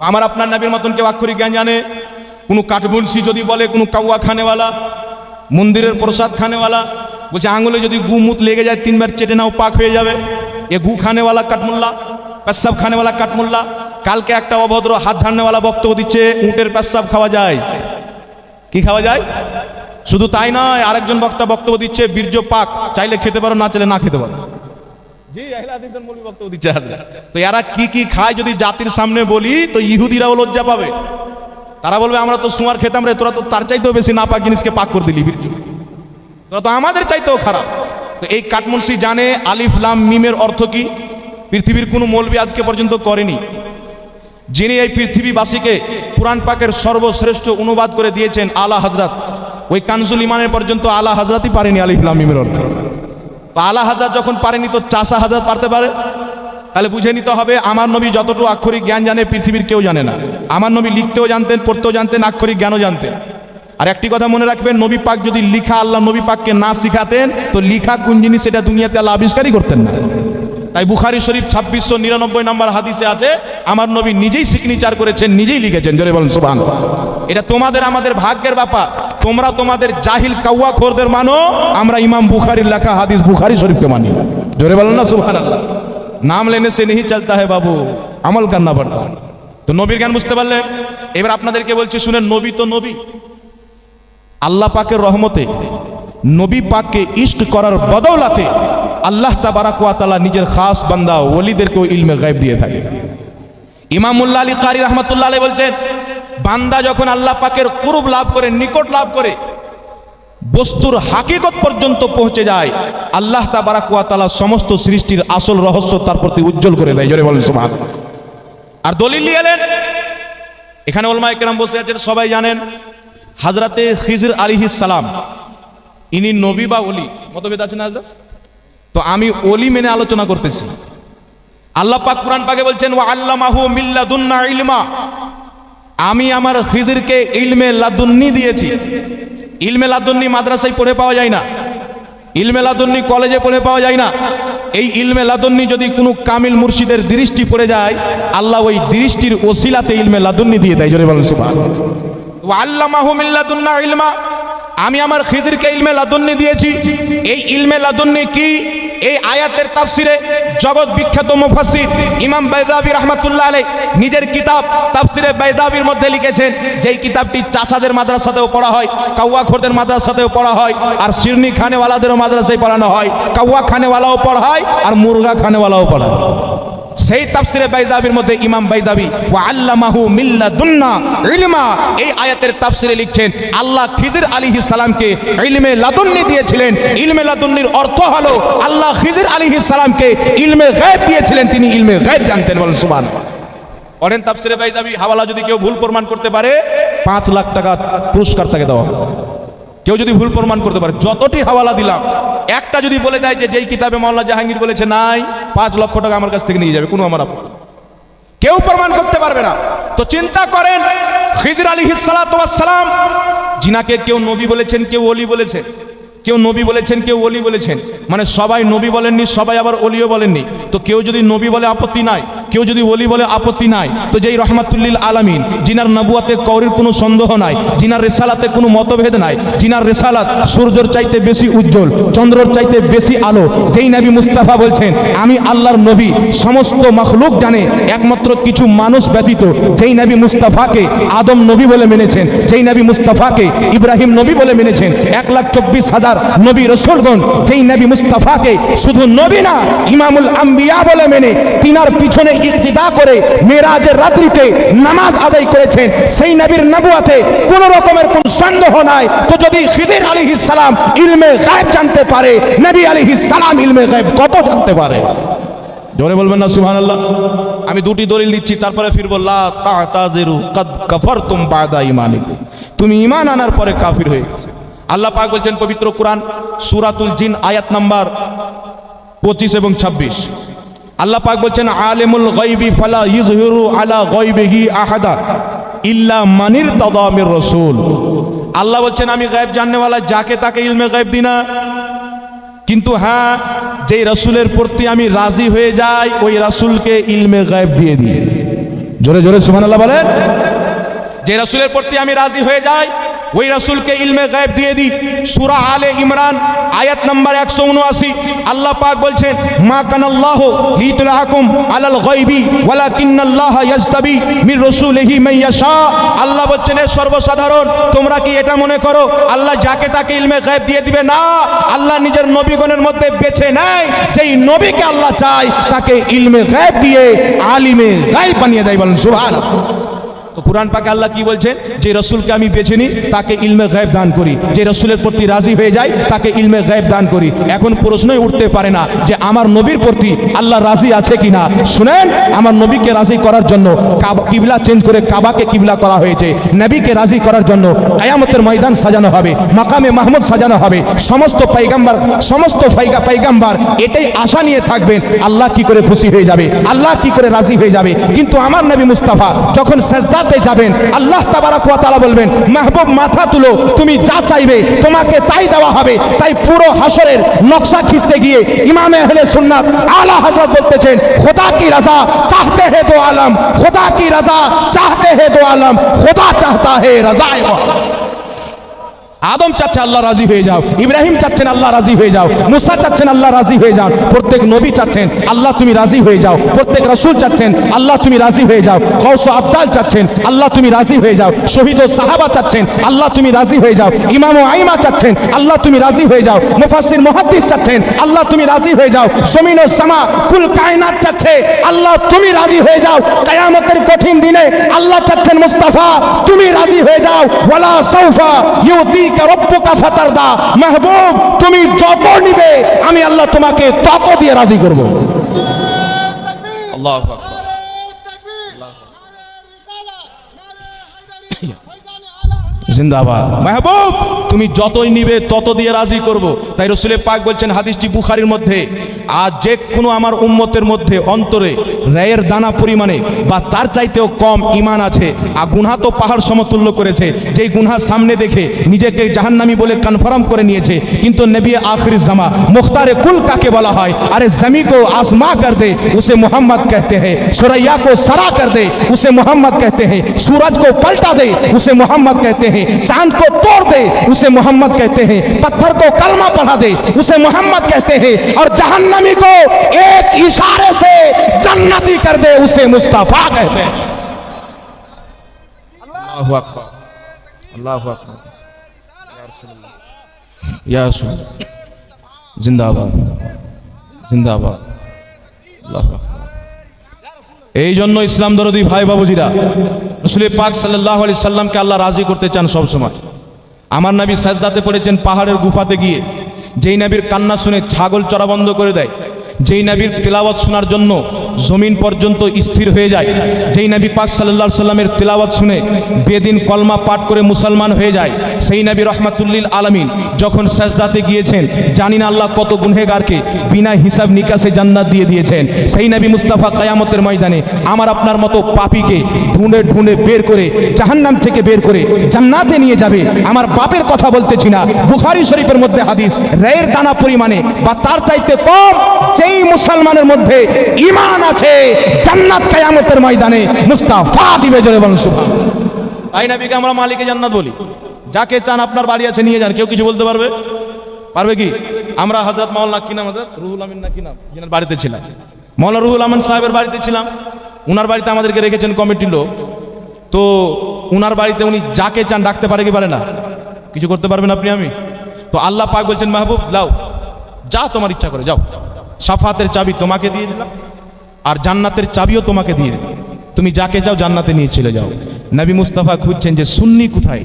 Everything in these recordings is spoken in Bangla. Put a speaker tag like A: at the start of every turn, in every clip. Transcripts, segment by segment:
A: আমার আপনার নবীর মতন কেউ আক্ষরিক জ্ঞান জানে? কোনো কাঠবুলসি যদি বলে, কোনো কাউয়া খানেওয়ালা মন্দিরের প্রসাদ খানেওয়ালা বলছে, আঙুলে যদি গু মুত লেগে যায়, তিনবার চেটে নাও, পাক হয়ে যাবে। এ গু খানেওয়ালা কাঠমুল্লা পেশাব খানেওয়ালা কাঠমুল্লা, কালকে একটা অভদ্র হাত ঝাড়নেওয়ালা বক্তব্য দিচ্ছে, উটের পেশাব খাওয়া যায়। কি খাওয়া যায়? শুধু তাই নয়, আরেকজন বক্তা বক্তব্য দিচ্ছে, বীর্য পাক, চাইলে খেতে পারো, না চাইলে না খেতে পারো। বক্তব্য হাজরা। তো এরা খায় যদি জাতির সামনে বলি, তো তারা বলবে, আমরা তো খেতাম রে, তোরা তো তার চাইতেও বেশি জিনিসকে পাক করে দিলি তোরা তো আমাদের চাইতেও খারাপ। তো এই জানে আলিফ মিমের অর্থ কি? পৃথিবীর কোনো মৌলবী আজকে পর্যন্ত করেনি। যিনি এই পৃথিবীবাসীকে পুরাণ পাকের সর্বশ্রেষ্ঠ অনুবাদ করে দিয়েছেন আলা হাজরাত ওই কানজুল ইমানের পর্যন্ত আলা হাজরাতই পারেনি আলিফ মিমের অর্থ। আলা হাজার যখন পারেনি তো চাষা হাজার পারতে পারে? তাহলে বুঝে নিতে হবে, আমার নবী যতটুকু আক্ষরিক জ্ঞান জানে, পৃথিবীর কেউ জানে না। আমার নবী লিখতেও জানতেন, পড়তেও জানতেন, আক্ষরিক জ্ঞানও জানতেন। আর একটি কথা মনে রাখবেন, নবী পাক যদি লিখা আল্লাহ নবী পাককে না শিখাতেন, তো লিখা কোন জিনিস সেটা দুনিয়াতে আল্লাহ আবিষ্কারই করতেন না। তাই বুখারি শরীফ ছাব্বিশশো নিরানব্বই নম্বর হাদিসে আছে, আমার নবী নিজেই সিগনেচার করেছেন, নিজেই লিখেছেন, জোরে বলেন সুবহান এটা তোমাদের, আমাদের ভাগ্যের ব্যাপার। তোমরা তোমাদের জাহিল কাউয়া খোরদের মানো, আমরা ইমাম বুখারির লেখা হাদিস বুখারি শরীফকে মানি। জোরে বলেন না সুবহান আল্লাহ নাম লেনে সে নেই চলতা হে বাবু, আমল কান্না পড়তা है। তো নবীর জ্ঞান বুঝতে পারলেন এবার আপনাদেরকে বলছি, শুনেন, নবী তো নবী। আল্লাহ পাকের রহমতে, নবী পাককে ইষ্ট করার বদৌলাতে আল্লাহ তাবারাক ওয়া নিজের খাস বান্দা ওলিদেরকেও ইলমে গায়েব দিয়ে থাকে। ইমামুল্লাহ আলী কারি রহমতুল্লাহ আলী বলছেন বান্দা যখন আল্লাহ পাকের কুরুব লাভ করে, নিকট লাভ করে, বস্তুর হাকিকত পর্যন্ত পৌঁছে যায়, আল্লাহ তাবারাক ওয়া সমস্ত সৃষ্টির আসল রহস্য তার প্রতি উজ্জ্বল করে দেয়। জোরে বলেন, সুবহানাল্লাহ। আর দলিল নিয়ে এলেন, এখানে ওলমা একরাম বসে আছেন, সবাই জানেন, হাজরাতে খিজর আলিহিস সালাম, ইনি নবী বা অলি মতভেদ আছে না তো আমি অলি মেনে আলোচনা করতেছি। আল্লাহ পাক কুরআন পাকে বলছেন, ওয়া আল্লামাহু মিল্লাদুন্না ইলমা। আমি আমার খিজিরকে ইলমে লাদুন্নি দিয়েছি। ইলমে লাদুন্নি মাদ্রাসায় পড়ে পাওয়া যায় না। ইলমে লাদুন্নি কলেজে পড়ে পাওয়া যায় না। এই ইলমে লাদুন্নি যদি কোনো কামিল মুর্শিদের দৃষ্টি পড়ে যায়, আল্লাহ ওই দৃষ্টির ওসিলাতে ইলমে লাদুন্নি দিয়ে দেয়। জোরে বলেন ওয়া আল্লামাহু মিল্লাদুন্না ইলমা। আমি আমার খিজরকে ইলমে লাদুন্নি দিয়েছি। এই ইলমে লাদুন্নি কি? এই আয়াতের তাফসিরে জগৎ বিখ্যাত মুফাসসির ইমাম বাইদাবি রাহমাতুল্লাহ আলাইহ নিজের কিতাব তাফসিরে বাইদাবির মধ্যে লিখেছেন, যেই কিতাবটি চাষাদের মাদ্রাসাতেও পড়া হয় কাউয়া খোরদের মাদ্রাসাতেও পড়া হয়, আর শিরনি খানেওয়ালাদেরও মাদ্রাসায় পড়ানো হয় কাউয়া খানেওয়ালাও পড়ায়, আর মুরগা খানেওয়ালাও পড়ায়। সেই তাফসিরে বাইদাবির মধ্যে ইমাম বাইদাবি, ওয়া আল্লামাহু মিল্লাদুন্না ইলমা এই আয়াতের তাফসিরে লিখছেন, আল্লাহ খিজির আলাইহিস সালামকে ইলমে লাদুন্নি দিয়েছিলেন ইলমে লাদুন্নির অর্থ হলো, আল্লাহ খিজির আলাইহিস সালামকে ইলমে গায়ব দিয়েছিলেন, তিনি ইলমে গায়ব জানতেন, বলেন সুবহানাল্লাহ পড়েন তাফসিরে বাইদাবি, হাওয়ালা যদি কেউ ভুল প্রমাণ করতে পারে, পাঁচ লাখ টাকা পুরস্কার তাকে দেওয়া। কেউ যদি ভুল প্রমাণ করতে পারে, যতটি হাওয়ালা দিলাম, একটা যদি বলে দেয় যে যেই কিতাবে মাওলানা জাহাঙ্গীর বলেছে নাই, পাঁচ লক্ষ টাকা আমার কাছ থেকে নিয়ে যাবে, কোনো আমার কেউ প্রমাণ করতে পারবে না। তো চিন্তা করেন, খিজর আলী সালাম জিনাকে কেউ নবী বলেছেন, কেউ অলি বলেছেন, কেউ নবী বলেছেন, কেউ অলি বলেছেন মানে সবাই নবী বলেননি, সবাই আবার অলিও বলেননি। তো কেউ যদি নবী বলে আপত্তি নাই কেউ যদি অলি বলে আপত্তি নাই, তো যেই রহমাতুল্লিল আলামিন, জিনার নবুয়াতে কৌরির কোনো সন্দেহ নাই, জিনার রেসালাতে কোনো মতভেদ নাই, জিনার রেসালাত সূর্যর চাইতে বেশি উজ্জ্বল, চন্দ্রর চাইতে বেশি আলো, যেই নবী মুস্তাফা বলছেন, আমি আল্লাহর নবী, সমস্ত মখলুক জানে, একমাত্র কিছু মানুষ ব্যতীত, যেই নবী মুস্তাফাকে আদম নবী বলে মেনেছেন, যেই নবী মুস্তাফাকে ইব্রাহিম নবী বলে মেনেছেন, এক লাখ চব্বিশ হাজার নবী রসুলগণ, যেই নবী মুস্তাফাকে শুধু নবী না, ইমামুল আম্বিয়া বলে মেনে, তিনার পিছনে ইক্তিদা করে মেরাজের রাত্রিতে নামাজ আদায় করেছেন। সেই নবীর নবুয়াতে কোন রকমের কোন সন্দেহ নাই। তো যদি খিজির আলাইহিস সালাম ইলমে গায়েব জানতে পারে, নবী আলাইহিস সালাম ইলমে গায়েব কত জানতে পারে? জোরে বলবেন না, সুবহানাল্লাহ। আমি দুটি দলিল দিচ্ছি, তারপরে ফিরবো, লা তাতাজিরু কাদ কাফারতুম বাদা ঈমানিকুম। তুমি ঈমান আনার পরে কাফির হয়ে গেছো। আল্লাহ পাক বলছেন, পবিত্র কোরআন, সূরাতুল জিন, আয়াত নাম্বার 25 এবং 26 আল্লাহ পাক বলছেন, আলিমুল গায়বি ফালা ইযহিরু আলা গায়বিহি আহাদা ইল্লা মানির তাদামির রাসূল। আল্লাহ বলছেন, আমি গায়েব জাননেওয়ালা যাকে তাকে ইলমে গায়েব দিনা কিন্তু হ্যাঁ যেই রাসূলের প্রতি আমি রাজি হয়ে যাই, ওই রাসূলকে ইলমে গায়েব দিয়ে দিই। জোরে জোরে সুবহানাল্লাহ বলেন। যে রাসূলের প্রতি আমি রাজি হয়ে যাই ওই রাসূলকে ইলমে গায়েব দিয়ে দিই। সূরা আলে ইমরান, আয়াত নাম্বার 179 আল্লাহ পাক বলছেন, মা কানাল্লাহ লিতুলাকুম আলাল গায়বি, ওয়ালাকিন্নাল্লাহ ইয়াজতাবি মির রাসূলিহি মান ইয়াশা। আল্লাহ বলছেন সর্বসাধারণ, তোমরা কি এটা মনে করো? আল্লাহ যাকে তাকে ইলমে গায়েব দিয়ে দিবে না। আল্লাহ নিজের নবীগণের মধ্যে বেছে নেয়। যেই নবীকে আল্লাহ চায়, তাকে ইলমে গায়েব দিয়ে আলিমে গায়েব বানিয়ে দেয় বলেন, সুবহানাল্লাহ। তো কোরআন পাকে আল্লাহ কি বলছেন? যে রসুলকে আমি বেছে নিই, তাকে ইলমে গায়েব দান করি। যে রসুলের প্রতি রাজি হয়ে যায়, তাকে ইলমে গায়েব দান করি। এখন প্রশ্নই উঠতে পারে না যে আমার নবীর প্রতি আল্লাহ রাজি আছে কিনা। শুনেন, আমার নবীকে রাজি করার জন্য কাবা কিবলা চেঞ্জ করে কাবাকে কিবলা করা হয়েছে। নবীকে রাজি করার জন্য কায়ামতের ময়দান সাজানো হবে, মাকামে মাহমুদ সাজানো হবে। সমস্ত পাইগাম্বার সমস্ত ফাইগা পাইগাম্বার এটাই আশা নিয়ে থাকবেন, আল্লাহ কি করে খুশি হয়ে যাবে, আল্লাহ কি করে রাজি হয়ে যাবে। কিন্তু আমার নবী মুস্তাফা যখন সেজদাতে যাবেন। আল্লাহ তাবারাকালা বলবেন, মাহবুব, মাথা তুলো, তুমি যা চাইবে তোমাকে তাই দেওয়া হবে। তাই পুরো হাসরের নকশা খিঁচতে গিয়ে ইমামে আহলে সুন্নাত আলা হযরত বলতেছেন, খোদা কি রাজা, চাহতে হে দো আলম, খোদা কি রাজা, চাহতে হে দো আলম, খোদা চাহতা হে রাজায়ে আদম চাচ্ছে আল্লাহ রাজি হয়ে যাও ইব্রাহিম চাচ্ছেন আল্লাহ রাজি হয়ে যাও মুসা চাচ্ছেন আল্লাহ রাজি হয়ে যাও প্রত্যেক নবী চাচ্ছেন আল্লাহ তুমি রাজি হয়ে যাও প্রত্যেক রসুল চাচ্ছেন আল্লাহ তুমি রাজি হয়ে যাও কৌশ আফদাল চাচ্ছেন আল্লাহ তুমি রাজি হয়ে যাও শহীদ ও সাহাবা চাচ্ছেন আল্লাহ তুমি রাজি হয়ে যাও ইমাম ও আইমা চাচ্ছেন আল্লাহ তুমি রাজি হয়ে যাও মুফাসসির মুহাদ্দিস চাচ্ছেন আল্লাহ তুমি রাজি হয়ে যাও জমিন ও সামা কুল কায়নাত চাচ্ছে আল্লাহ তুমি রাজি হয়ে যাও কিয়ামতের কঠিন দিনে আল্লাহ চাচ্ছেন মুস্তাফা তুমি রাজি হয়ে যাও ওয়ালা সাউফা ইউতিকা রব্বুকা ফাতারদা মাহবুব, তুমি যত নিবে, আমি আল্লাহ তোমাকে তত দিয়ে রাজি করব।
B: আল্লাহু
A: জিন্দাবাদ মাহবুব তুমি যতই নিবে তত দিয়ে রাজি করব তাই রসুলের পাক বলছেন হাদিসটি বুখারির মধ্যে আর যে কোনো আমার উম্মতের মধ্যে অন্তরে রায়ের দানা পরিমাণে বা তার চাইতেও কম ইমান আছে আর গুনহা তো পাহাড় সমতুল্য করেছে যেই গুনহা সামনে দেখে নিজেকে জাহান্নামি বলে কনফার্ম করে নিয়েছে কিন্তু নবী আখরি জামা মুখতারে কুল কাকে বলা হয় अरे जमी को आसमा कर दे उसे मोहम्मद कहते हैं सुरैया को सरा कर दे उसे मोहम्मद कहते हैं सूरज को पलटा दे उसे मोहम्मद कहते हैं ہیں۔ چاند کو توڑ دے اسے محمد کہتے ہیں۔ پتھر کو کلمہ پڑھا دے اسے محمد کہتے ہیں۔ اور جہنمی کو ایک اشارے سے جنتی کر دے اسے مصطفیٰ کہتے
B: ہیں۔ اللہ اکبر۔ اللہ
A: اکبر۔ یا رسول زندہ باد زندہ باد اللہ اکبر۔ এই জন্য ইসলাম দরদি ভাই বাবুজিরা, রসুলের পাক সাল্লাহ আলি সাল্লামকে আল্লাহ রাজি করতে চান সবসময়। আমার নাবি সাজদাতে পড়েছেন পাহাড়ের গুফাতে গিয়ে, যেই নাবির কান্না শুনে ছাগল চড়া বন্ধ করে দেয়, যেই নাবির তেলাওয়াত শোনার জন্য জমিন পর্যন্ত স্থির হয়ে যায়। যেই নবী পাক সাল্লাহ সাল্লামের তেলাওয়াত শুনে বেদিন কলমা পাঠ করে মুসলমান হয়ে যায়, সেই নবী রহমাতুল্লিল আলমিন যখন সাজদাতে গিয়েছেন জানি না আল্লাহ কত গুনহেগারকে বিনা হিসাব নিকাশে জান্নাত দিয়ে দিয়েছেন। সেই নবী মুস্তাফা কায়ামতের ময়দানে আমার আপনার মতো পাপিকে ঢুঁড়ে ঢুঁড়ে বের করে, জাহান্নাম থেকে বের করে জান্নাতে নিয়ে যাবে, আমার বাপের কথা বলতেছি না। বুখারি শরীফের মধ্যে হাদিস, রায়ের দানা পরিমাণে বা তার চাইতে কম যেই মুসলমানের মধ্যে ইমান আছে জান্নাত কায়ামতের ময়দানে মুস্তাফা দিবে জোরে বলুন সুবহান তাই নবীকে আমরা মালিকে জান্নাত বলি। যাকে চান আপনার বাড়ি আছে নিয়ে যান, কেউ কিছু বলতে পারবে? পারবে কি? আমরা হজরত মাওলানা কি নাম হজরত রুহুল আমিন না কি নাম? যেনার বাড়িতে ছিলাম। মাওলানা রুহুল আমিন সাহেবের বাড়িতে ছিলাম। উনার বাড়িতে আমাদেরকে রেখেছেন কমিটির লোক। তো উনার বাড়িতে উনি যাকে চান ডাকতে পারে কি পারে না? কিছু করতে পারবেন আপনি, আমি? তো আল্লাহ পাক বলছেন, মাহবুব লাও যা তোমার ইচ্ছা করে, যাও। সাফাতের চাবি তোমাকে দিয়ে দিলাম। আর জান্নাতের চাবিও তোমাকে দিয়ে দেবে। তুমি যাকে যাও জান্নাতে নিয়ে চলে যাও। নবী মুস্তফা খুঁজছেন যে সুন্নি কোথায়?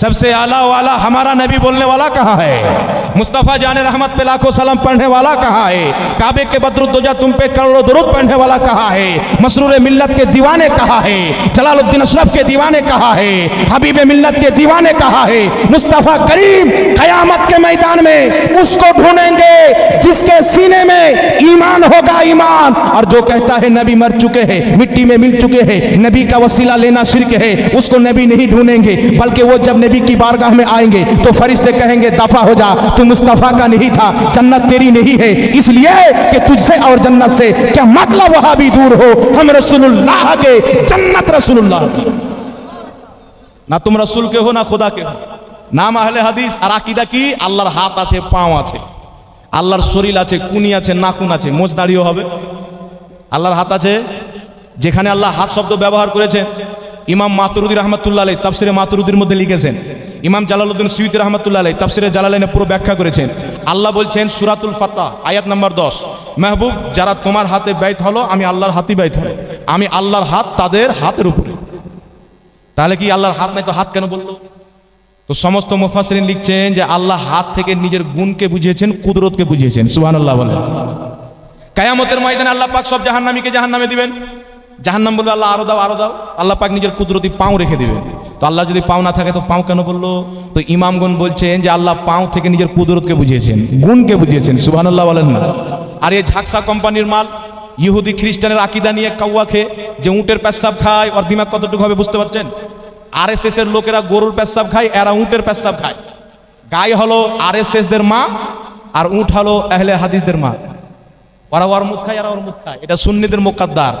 A: সবসে আলা ওয়ালা হামারা নবী বলনে ওয়ালা কাহা হ্যায়? मुस्तफ़ा जान रहमत पे लाखों सलाम पढ़ने वाला कहाँ है। काबे के बदरुद्दोजा तुम पे करोड़ों दरूद पढ़ने वाला कहाँ है। मसरूर मिल्लत के दीवाने कहाँ है। जलालुद्दीन अशरफ के दीवाने कहाँ है। हबीब मिल्लत के दीवाने कहाँ है। मुस्तफ़ा करीम कयामत के मैदान में उसको ढूंढेंगे, जिसके सीने में ईमान होगा ईमान। और जो कहता है, नबी मर चुके हैं, मिट्टी में मिल चुके हैं, नबी का वसीला लेना शिरक है, उसको नबी नहीं ढूंढेंगे। बल्कि वो जब नबी की बारगाह में आएँगे तो फरिश्ते कहेंगे, दफ़ा हो जा, तू
C: मुस्तफ़ा का नहीं था जन्नत तेरी नहीं है इसलिए कि तुझसे और जन्नत से क्या मतलब वहां भी दूर हो हम रसूलुल्लाह के जन्नत रसूलुल्लाह की
A: না তোমরা রসুল কে হো না খোদা কে হো নাম আহলে হাদিস আর আকিদা কি আল্লাহর হাত আছে পাও আছে আল্লাহর শরীর আছে কুনি আছে নাকুন আছে মোজ দাড়িও হবে আল্লাহর হাত আছে যেখানে আল্লাহ হাত শব্দ ব্যবহার করেছেন ইমাম মাতুরুদ্দি রহমতুল্লাহ আলাই তাফসিরে মাতুরুদ্দির মধ্যে লিখেছেন, ইমাম জালালউদ্দিন সুইতি রহমতুল্লাহ আলাই তাফসিরে জালালাইনে পুরো ব্যাখ্যা করেছেন। আল্লাহ বলছেন, সুরাতুল ফাত্তাহ আয়াত নাম্বার দশ, মেহবুব, যারা তোমার হাতে ব্যয়ত হলো, আমি আল্লাহর হাতই ব্যয়ত হলো আমি আল্লাহর হাত তাদের হাতের উপরে। তাহলে কি আল্লাহর হাত নাই তো হাত কেন বলল? তো সমস্ত মুফাসরিন লিখছেন যে আল্লাহ হাত থেকে নিজের গুণকে বুঝিয়েছেন, কুদরতকে বুঝিয়েছেন। সুহান আল্লাহ বলেন। কায়ামতের ময়দানে আল্লাহ পাক সব জাহান্নামীকে জাহান্নামে দিবেন। জাহান্নাম বলবে, আল্লাহ আরও দাও আরও দাও। আল্লাহ পাক নিজের কুদরতি পাও রেখে দিবেন। তো আল্লাহ যদি পাও না থাকে তো পাও কেন বলল? তো ইমামগণ বলছেন যে আল্লাহ পাও থেকে নিজের কুদরতকে বুঝিয়েছেন, গুণকে বুঝিয়েছেন সুবহান আল্লাহ বলেন না। আর এই ঝাকসা কোম্পানির মাল ইহুদি খ্রিস্টানের আকিদা নিয়ে কাউয়া খেয়ে যে উটের পেশাব খায়, ওর দিমাগ কতটুকু হবে বুঝতে পারছেন? আর এস এর লোকেরা গরুর পেশাব খায়, এরা উটের পেশাব খায়। গাই হলো আর এস এস দের মা আর উট হলো আহলে হাদিসদের মা। ওরা ওর মুখ খায় আর ওর মুখ খায়। এটা সুন্নিদের মোকাদ্দার।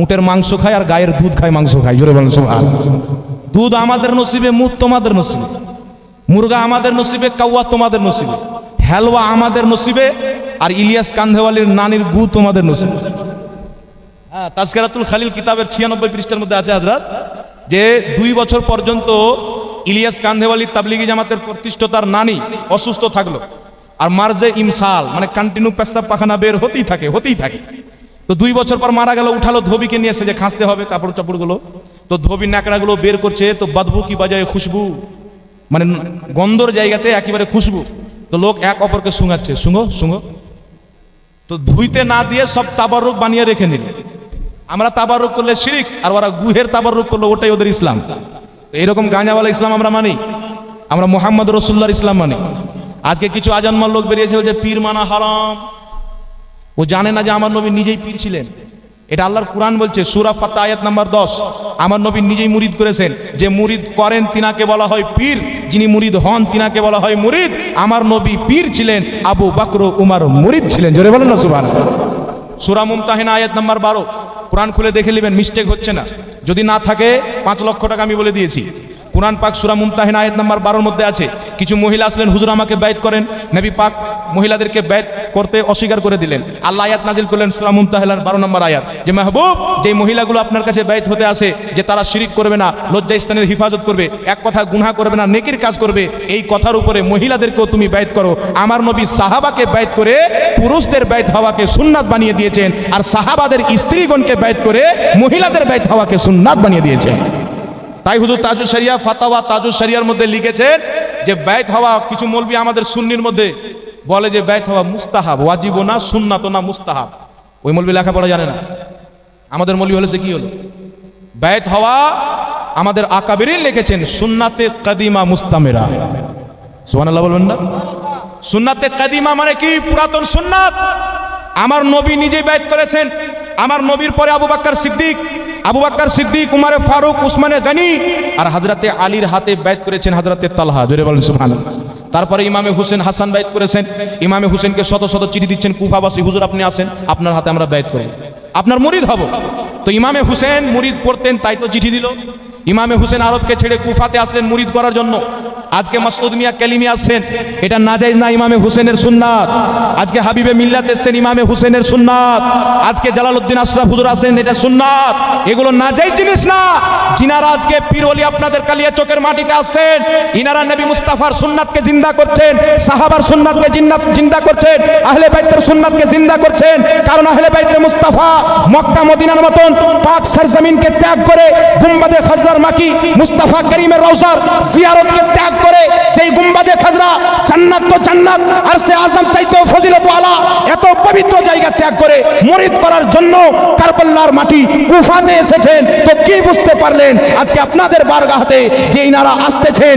A: উটের মাংস খায় আর গায়ের দুধ খায় মাংস খায়। জোরে বলেন দুধ আমাদের নসিবে মুখ তোমাদের নসিবে। মুরগা আমাদের নসিবে, কাউয়া তোমাদের নসিবে। হেলওয়া আমাদের নসিবে, আর ইলিয়াস কান্ধেওয়ালির নানির গু তোমাদের নসিবে। হ্যাঁ তাজকেরাতুল খালিল কিতাবের ছিয়ানব্বই পৃষ্ঠার মধ্যে আছে হাজরাত, যে দুই বছর পর্যন্ত ইলিয়াস কান্ধেওয়ালি তাবলিগি জামাতের প্রতিষ্ঠতার নানি অসুস্থ থাকল। আর মার্জে ইমসাল মানে কন্টিনিউ পেশাব পাখানা বের হতেই থাকে হতেই থাকে। তো দুই বছর পর মারা গেল, উঠালো ধোবিকে নিয়ে এসে যে খাঁচতে হবে, কাপড় চাপড়গুলো। তো ধোবি ন্যাকড়াগুলো বের করছে, তো বদবু কি বাজায় খুশবু? মানে গন্ধর জায়গাতে একেবারে খুশবু। তো লোক এক অপরকে শুঙাচ্ছে, শুঙো শুঙো। তো ধুইতে না দিয়ে সব তাবারুক বানিয়ে রেখে নিল। আমরা তাবারুক করলে শিরিক, আর ওরা গুহের তাবারুক করল, ওটাই ওদের ইসলাম। তো এইরকম গাঁজাওয়ালা ইসলাম আমরা মানি। আমরা মোহাম্মদ রসুল্লাহর ইসলাম মানি। আজকে কিছু আজন্মার লোক বেরিয়েছে যে পীর মানা হারাম। ও জানে না যে আমার নবী নিজেই পীর ছিলেন। এটা আল্লাহর কোরআন বলছে, সুরা ফাত্তা আয়াত নাম্বার দশ। আমার নবী নিজেই মুরিদ করেছেন। যে মুরিদ করেন তিনাকে বলা হয় পীর, যিনি মুরিদ হন তিনাকে বলা হয় মুরিদ। আমার নবী পীর ছিলেন, আবু বাকর উমার মুরিদ ছিলেন। জোরে বলেন না সুবান সুরা মুমতাহিনা আয়াত নাম্বার বারো। কোরআন খুলে দেখে নেবেন মিস্টেক হচ্ছে না। যদি না থাকে, পাঁচ লক্ষ টাকা আমি বলে দিয়েছি। কোরআন পাক সুরা মুমতাহিন আয়াত নাম্বার বারোর মধ্যে আছে, কিছু মহিলা আসলেন, হুজুর আমাকে ব্যয় করেন, নবী পাক মহিলাদেরকে ব্যয় করতে অস্বীকার করে দিলেন। আল্লাহ আয়াত নাজিল করলেন সুরা মুমতাহিলার বারো নম্বর আয়াত। যে মাহবুব যে মহিলাগুলো আপনার কাছে ব্যয় হতে আসে, যে তারা শিরিক করবে না লজ্জা স্থানের হিফাজত করবে, এক কথা গুনাহ করবে না, নেকির কাজ করবে, এই কথার উপরে মহিলাদেরকেও তুমি ব্যয় করো। আমার নবী সাহাবাকে ব্যয় করে পুরুষদের ব্যয় হওয়াকে সুন্নাত বানিয়ে দিয়েছেন, আর সাহাবাদের স্ত্রীগণকে ব্যয় করে মহিলাদের ব্যয় হওয়াকে সুন্নাত বানিয়ে দিয়েছেন। তাই হুজুর তাজু শরিয়া, ফাতাওয়া তাজু শরিয়ার মধ্যে লিখেছেন যে, ব্যয় হওয়া কিছু মলবি আমাদের সুন্নির মধ্যে বলে যে, ব্যয় হওয়া মুস্তাহাব, ওয়াজিব না সুন্নাত না মুস্তাহাব। ওই মৌলবি লেখাপড়া জানে না। আমাদের মলবি হলে সে কি হলো? ব্যয় হওয়া আমাদের আকাবেরই লিখেছেন, সুন্নাতে কাদিমা মুস্তামেরা। সুবহানাল্লাহ বলবেন না? সুন্নাতে কাদিমা মানে কি? পুরাতন সুন্নাত? আমার নবী নিজে ব্যয় করেছেন। আমার নবীর পরে আবু বাক্কার সিদ্দিক আবু বাক্কার সিদ্দিক, উমারে, ফারুক, উসমানে গানি আর হাজরাতে আলীর হাতে ব্যয় করেছেন হাজরাতে তালহা। জোরে বলেন তারপরে ইমামে হুসেন হাসান ব্যয় করেছেন। ইমামে হুসেনকে শত শত চিঠি দিচ্ছেন, কুফাবাসী হুজুর আপনি আসেন আপনার হাতে আমরা ব্যয় করি আপনার মুরিদ হব। তো ইমামে হুসেন মুরিদ পড়তেন, তাই তো চিঠি দিল। ইমামে হুসেন আরবকে ছেড়ে কুফাতে আসলেন মুরিদ করার জন্য। আজকে মাসউদ মিয়া কালিমি আসছেন। এটা নাজাইজ না ইমামে হুসেনের সুন্নাত। আজকে হাবিবে মিল্লাত এসছেন ইমামে হুসেনের সুন্নাত। আজকে জালালউদ্দিন আশরাফ হুজুর আসেন এটা সুন্নাত। এগুলো নাজাইজ জিনিস না। যিনারা আজকে পীর ওলি আপনাদের কালিয়া চোখের মাটিতে আসছেন, ইনারা নবী মুস্তাফার সুন্নাতকে জিন্দা করছেন, সাহাবার সুন্নাতকে জিন্নাত জিন্দা করছেন, আহলে বাইতের সুন্নাতকে জিন্দা করছেন। কারণ আহলে বাইতে মুস্তাফা মক্কা, মদিনার মতন পাক সরজমিনকে ত্যাগ করে গুম্বাদে খাজরার মাকি মুস্তাফা করিমের রওজার জিয়ারতকে ত্যাগ করে যেই গুম্বাদে খাজরা, জান্নাত তো জান্নাত আর সে আজম চাইতেও ফজিলত আলা, এত পবিত্র জায়গা ত্যাগ করে মরিদ করার জন্য কারবাল্লার মাটি কুফাতে এসেছেন। তো কি বুঝতে পারলেন? আজকে আপনাদের বারগাহাতে যে ইনারা আসতেছেন।